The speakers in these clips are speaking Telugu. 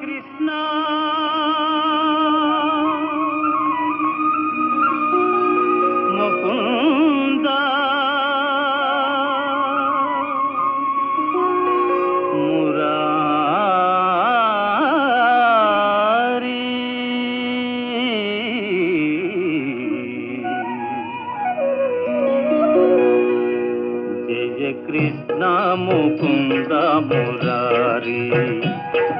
కృష్ణ. ముకుంద. మురారి. జయ కృష్ణ ముకుంద మురారీ.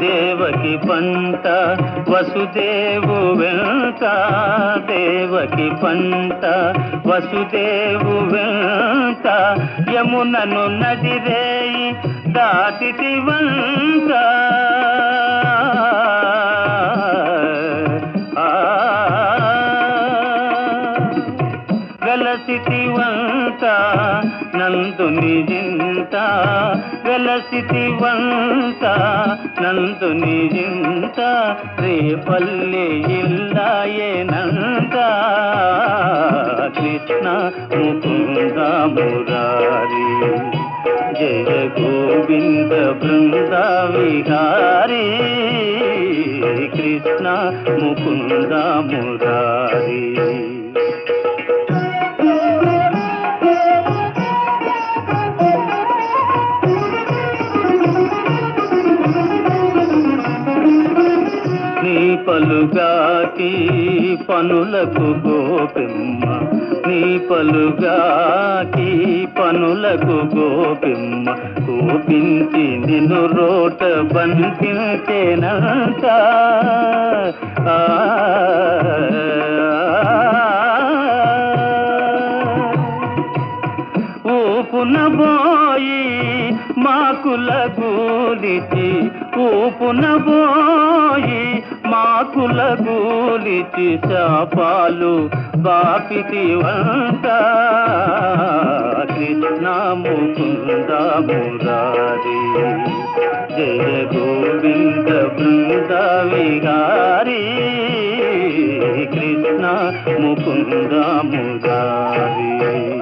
దేవకి పంట వసుదేవు వెంట దేవకి పంట వసుదేవు వెంట యమునను నదిరేయి దాటితి వంట నందు నిజింత నందుని నందు నిజింత వంట నందుని జింత రేపల్లి కృష్ణ ముకుంద మురారి జయ గోవింద బృంద విహారీ. కృష్ణ ముకుంద మురారీ పలుగాకి పనులకు గోపిమ్మ. నీ పలుగాకి పనులకు గోపిమ్మ. కోపించి నిన్ను రోట బంధించేనంట. ఆ, ఊపున పోయి మాకుల గూలిచి ఊపున పోయి మాకుల గూలిచి శాపాలు బాపితి వంట. కృష్ణ ముకుంద మురారి. జయ గోవింద బృంద విహారీ. కృష్ణ ముకుంద మురారి.